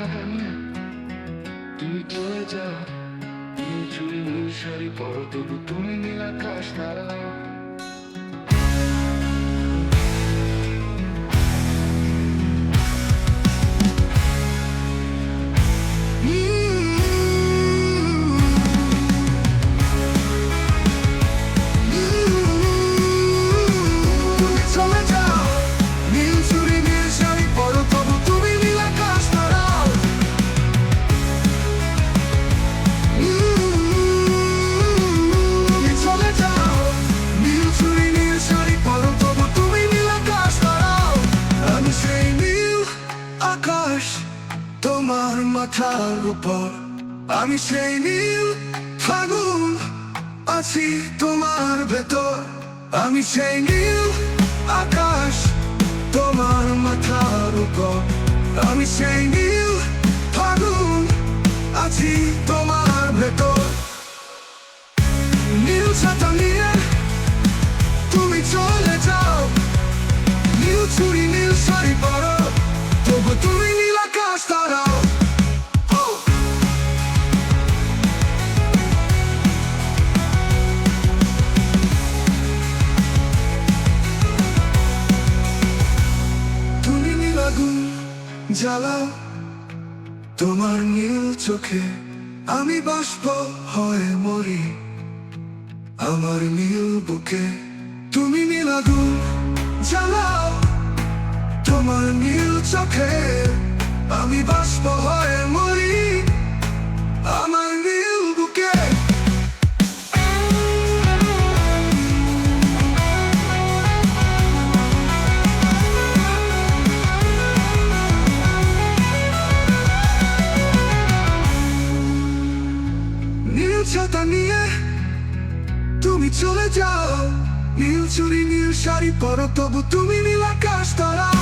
নিয়ে তুমি চলে যাও তুমি চুরি নীল শাড়ি পরো তবু তুমি নীল তারাও আকাশ তোমার মাথার উপর। আমি সেই নীল ফাগুন আছি তোমার ভেতর। আমি সেই নীল আকাশ তোমার মাথার উপর। আমি সেই নীল ফাগুন আছি তোমার জ্বালাও তোমার নীল চোখে আমি বাষ্প হয়ে মরি। আমার নীল বুকে তুমি নীলাগু জ্বালাও। তোমার নীল চোখে আমি বাষ্প হয়ে ছাতা নিয়ে তুমি চলে যাও। নীল চুরি, নীল শাড়ি পরো, তবু তুমি নীল আকাশ তারা